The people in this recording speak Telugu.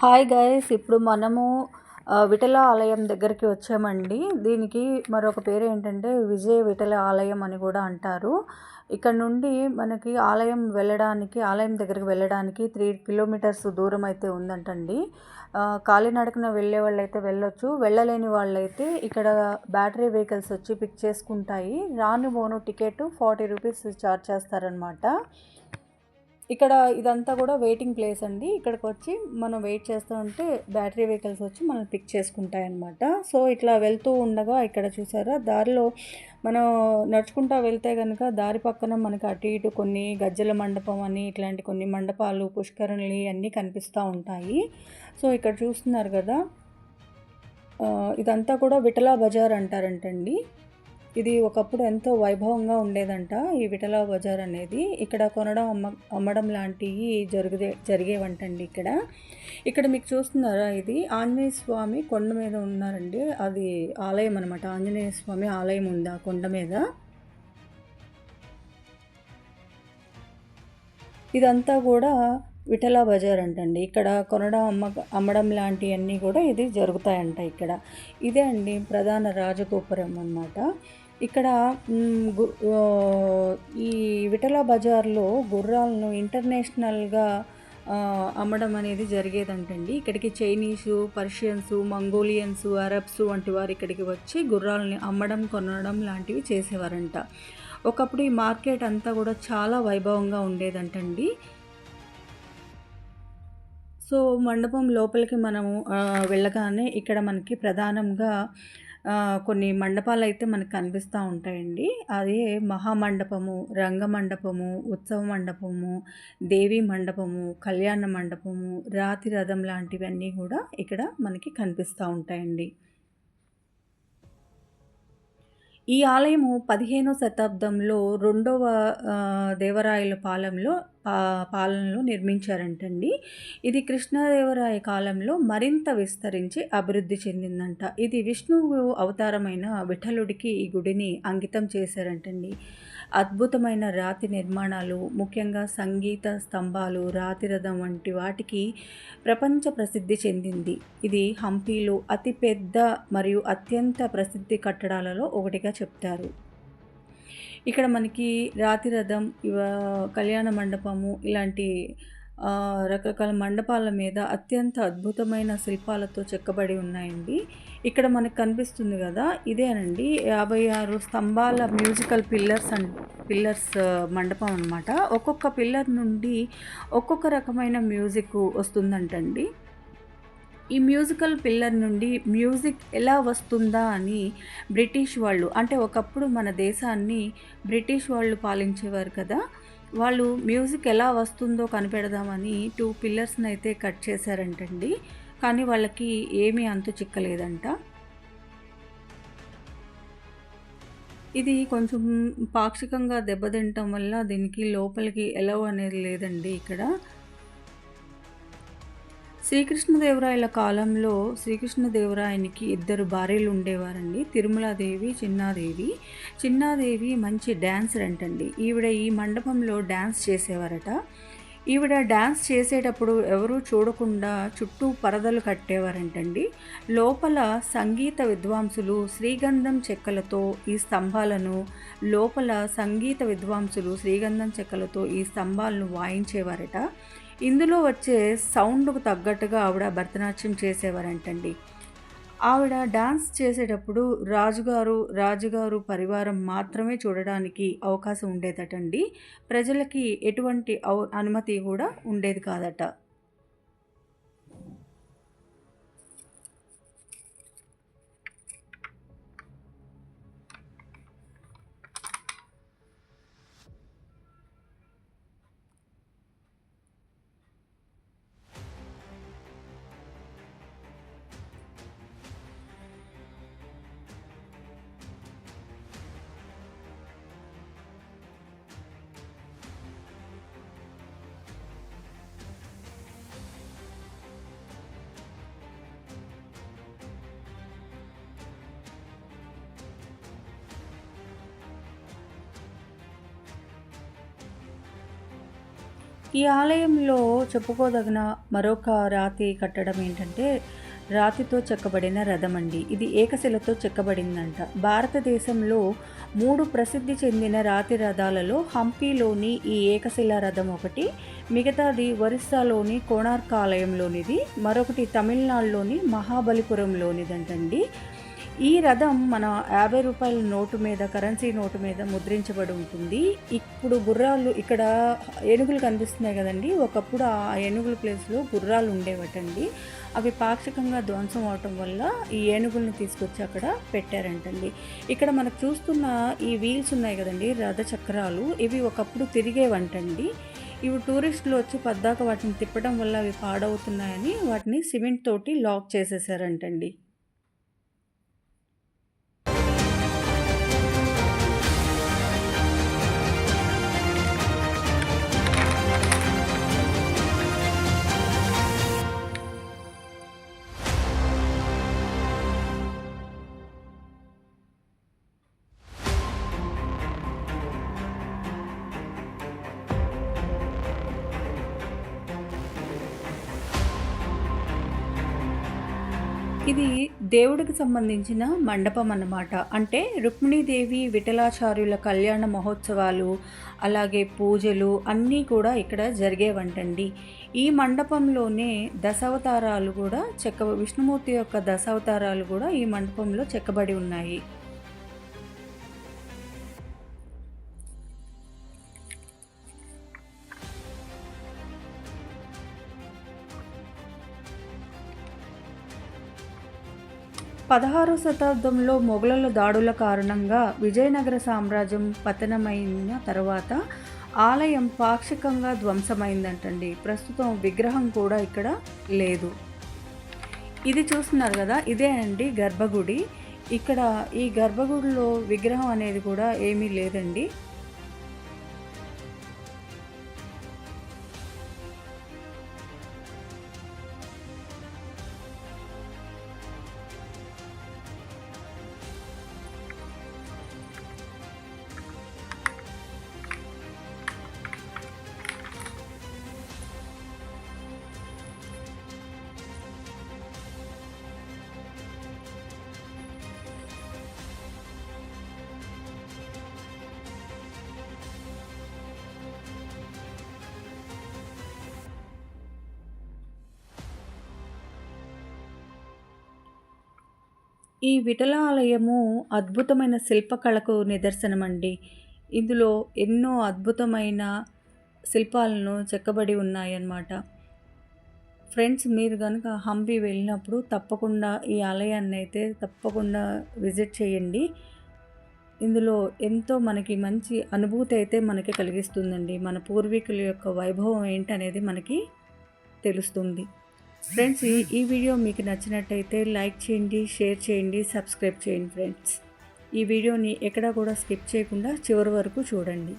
హాయ్ గైస్ ఇప్పుడు మనము విఠల ఆలయం దగ్గరికి వచ్చామండి. దీనికి మరొక పేరు ఏంటంటే విజయ విఠల ఆలయం అని కూడా అంటారు. ఇక్కడ నుండి మనకి ఆలయం వెళ్ళడానికి ఆలయం దగ్గరికి వెళ్ళడానికి త్రీ కిలోమీటర్స్ దూరం అయితే ఉందంటండి. కాలినడకన వెళ్ళే వాళ్ళు అయితే వెళ్ళొచ్చు. వెళ్ళలేని వాళ్ళైతే ఇక్కడ బ్యాటరీ వెహికల్స్ వచ్చి పిక్ చేసుకుంటాయి. రాను బోను టికెట్ ఫార్టీ రూపీస్ ఛార్జ్ చేస్తారనమాట ఇక్కడ ఇదంతా కూడా వెయిటింగ్ ప్లేస్ అండి. ఇక్కడికి వచ్చి మనం వెయిట్ చేస్తూ ఉంటే బ్యాటరీ వెహికల్స్ వచ్చి మనం పిక్ చేసుకుంటాయి అన్నమాట సో ఇట్లా వెళ్తూ ఉండగా ఇక్కడ చూసారా దారిలో మనం నడుచుకుంటా వెళ్తే కనుక దారి పక్కన మనకి అటు ఇటు కొన్ని గజ్జల మండపం అని ఇట్లాంటి కొన్ని మండపాలు పుష్కరణలు అన్నీ కనిపిస్తూ ఉంటాయి. సో ఇక్కడ చూస్తున్నారు కదా ఇదంతా కూడా విఠలా బజార్ అంటారంటండి. ఇది ఒకప్పుడు ఎంతో వైభవంగా ఉండేదంట ఈ విఠల బజార్ అనేది. ఇక్కడ కొనడం అమ్మ అమ్మడం లాంటివి జరిగే జరిగేవంటండి ఇక్కడ. ఇక్కడ మీకు చూస్తున్నారా ఇది? ఆంజనేయ స్వామి కొండ మీద ఉన్నారండి. అది ఆలయం అనమాట ఆంజనేయ స్వామి ఆలయం ఉంది ఆ కొండ మీద. ఇదంతా కూడా విఠలా బజార్ అంటండి. ఇక్కడ కొనడం అమ్మ అమ్మడం లాంటివన్నీ కూడా ఇది జరుగుతాయంట ఇక్కడ. ఇదే అండి ప్రధాన రాజగోపురం అన్నమాట. ఇక్కడ గు- ఈ విఠల బజార్లో గుర్రాలను ఇంటర్నేషనల్గా అమ్మడం అనేది జరిగేదంటండి. ఇక్కడికి చైనీసు పర్షియన్స్ మంగోలియన్స్ అరబ్స్ వంటి వారు ఇక్కడికి వచ్చి గుర్రాలని అమ్మడం కొనడం లాంటివి చేసేవారంట. ఒకప్పుడు ఈ మార్కెట్ అంతా కూడా చాలా వైభవంగా ఉండేదంటండి. సో మండపం లోపలికి మనము వెళ్ళగానే ఇక్కడ మనకి ప్రధానంగా కొన్ని మండపాలు అయితే మనకు కనిపిస్తూ ఉంటాయండి. అదే మహామండపము రంగమండపము ఉత్సవ మండపము దేవి మండపము కళ్యాణ మండపము రాతి రథం లాంటివన్నీ కూడా ఇక్కడ మనకి కనిపిస్తూ ఉంటాయండి. ఈ ఆలయము పదిహేనో శతాబ్దంలో రెండవ దేవరాయల పాలెంలో పా పాలనలో నిర్మించారంటండి. ఇది కృష్ణదేవరాయ కాలంలో మరింత విస్తరించి అభివృద్ధి చెందిందంట. ఇది విష్ణువు అవతారమైన విఠలుడికి ఈ గుడిని అంకితం చేశారంటండి. అద్భుతమైన రాతి నిర్మాణాలు ముఖ్యంగా సంగీత స్తంభాలు రాతి రథం వంటి వాటికి ప్రపంచ ప్రసిద్ధి చెందింది. ఇది హంపీలో అతిపెద్ద మరియు అత్యంత ప్రసిద్ధి కట్టడాలలో ఒకటిగా చెప్తారు. ఇక్కడ మనకి రాతి రథం కళ్యాణ మండపము ఇలాంటి రకరకాల మండపాల మీద అత్యంత అద్భుతమైన శిల్పాలతో చెక్కబడి ఉన్నాయండి. ఇక్కడ మనకు కనిపిస్తుంది కదా ఇదేనండి యాభై ఆరు స్తంభాల మ్యూజికల్ పిల్లర్స్ అండ్ పిల్లర్స్ మండపం అనమాట ఒక్కొక్క పిల్లర్ నుండి ఒక్కొక్క రకమైన మ్యూజిక్ వస్తుందంటండి. ఈ మ్యూజికల్ పిల్లర్ నుండి మ్యూజిక్ ఎలా వస్తుందా అని బ్రిటిష్ వాళ్ళు అంటే ఒకప్పుడు మన దేశాన్ని బ్రిటిష్ వాళ్ళు పాలించేవారు కదా వాళ్ళు మ్యూజిక్ ఎలా వస్తుందో కనిపెడదామని టూ పిల్లర్స్ని అయితే కట్ చేశారంటండి. కానీ వాళ్ళకి ఏమీ అంతు చిక్కలేదంట. ఇది కొంచెం పాక్షికంగా దెబ్బతింటం వల్ల దీనికి లోపలికి ఎలవ్ అనేది లేదండి ఇక్కడ. శ్రీకృష్ణదేవరాయల కాలంలో శ్రీకృష్ణదేవరాయనికి ఇద్దరు భార్యలు ఉండేవారండి. తిరుమలాదేవి చిన్నాదేవి. చిన్నాదేవి మంచి డ్యాన్సర్ అంటండి. ఈవిడ ఈ మండపంలో డ్యాన్స్ చేసేవారట. ఈవిడ డ్యాన్స్ చేసేటప్పుడు ఎవరూ చూడకుండా చుట్టూ పరదలు కట్టేవారంటండి. లోపల సంగీత విద్వాంసులు శ్రీగంధం చెక్కలతో ఈ స్తంభాలను లోపల సంగీత విద్వాంసులు శ్రీగంధం చెక్కలతో ఈ స్తంభాలను వాయించేవారట. ఇందులో వచ్చే సౌండ్కు తగ్గట్టుగా ఆవిడ భరతనాట్యం చేసేవారంటండి. ఆవిడ డాన్స్ చేసేటప్పుడు రాజుగారు రాజుగారు పరివారం మాత్రమే చూడడానికి అవకాశం ఉండేదటండి. ప్రజలకి ఎటువంటి అనుమతి కూడా ఉండేది కాదట. ఈ ఆలయంలో చెప్పుకోదగిన మరొక రాతి కట్టడం ఏంటంటే రాతితో చెక్కబడిన రథం అండి. ఇది ఏకశిలతో చెక్కబడిందంట. భారతదేశంలో మూడు ప్రసిద్ధి చెందిన రాతి రథాలలో హంపీలోని ఈ ఏకశిల రథం ఒకటి మిగతాది ఒరిస్సాలోని కోణార్క ఆలయంలోనిది మరొకటి తమిళనాడులోని మహాబలిపురంలోనిదంటండి. ఈ రథం మన యాభై రూపాయల నోటు మీద కరెన్సీ నోటు మీద ముద్రించబడి ఉంటుంది. ఇప్పుడు గుర్రాలు ఇక్కడ ఏనుగులు కనిపిస్తున్నాయి కదండి. ఒకప్పుడు ఆ ఏనుగుల ప్లేస్లో గుర్రాలు ఉండేవటండి. అవి పాక్షికంగా ధ్వంసం అవటం వల్ల ఈ ఏనుగుల్ని తీసుకొచ్చి అక్కడ పెట్టారంటండి. ఇక్కడ మనకు చూస్తున్న ఈ వీల్స్ ఉన్నాయి కదండి రథ చక్రాలు. ఇవి ఒకప్పుడు తిరిగేవంటండి. ఇవి టూరిస్టులు వచ్చి పద్దాక వాటిని తిప్పడం వల్ల అవి పాడవుతున్నాయని వాటిని సిమెంట్ తోటి లాక్ చేసేసారంటండి. ఇది దేవుడికి సంబంధించిన మండపం అన్నమాట. అంటే రుక్మిణీదేవి విఠలాచార్యుల కళ్యాణ మహోత్సవాలు అలాగే పూజలు అన్నీ కూడా ఇక్కడ జరిగేవంటండి. ఈ మండపంలోనే దశావతారాలు కూడా చెక్క విష్ణుమూర్తి యొక్క దశావతారాలు కూడా ఈ మండపంలో చెక్కబడి ఉన్నాయి. పదహారో శతాబ్దంలో మొఘలుల దాడుల కారణంగా విజయనగర సామ్రాజ్యం పతనమైన తర్వాత ఆలయం పాక్షికంగా ధ్వంసమైందంటండి. ప్రస్తుతం విగ్రహం కూడా ఇక్కడ లేదు. ఇది చూస్తున్నారు కదా ఇదే అండి గర్భగుడి. ఇక్కడ ఈ గర్భగుడిలో విగ్రహం అనేది కూడా ఏమీ లేదండి. ఈ విఠల ఆలయము అద్భుతమైన శిల్పకళకు నిదర్శనమండి. ఇందులో ఎన్నో అద్భుతమైన శిల్పాలను చెక్కబడి ఉన్నాయన్నమాట. ఫ్రెండ్స్ మీరు కనుక హంపి వెళ్ళినప్పుడు తప్పకుండా ఈ ఆలయాన్ని అయితే తప్పకుండా విజిట్ చేయండి. ఇందులో ఎంతో మనకి మంచి అనుభూతి అయితే మనకి కలిగిస్తుందండి. మన పూర్వీకుల యొక్క వైభవం ఏంటనేది మనకి తెలుస్తుంది. ఫ్రెండ్స్ ఈ వీడియో మీకు నచ్చినట్టయితే లైక్ చేయండి షేర్ చేయండి సబ్స్క్రైబ్ చేయండి ఫ్రెండ్స్ ఈ వీడియోని ఎక్కడా కూడా స్కిప్ చేయకుండా చివరి వరకు చూడండి.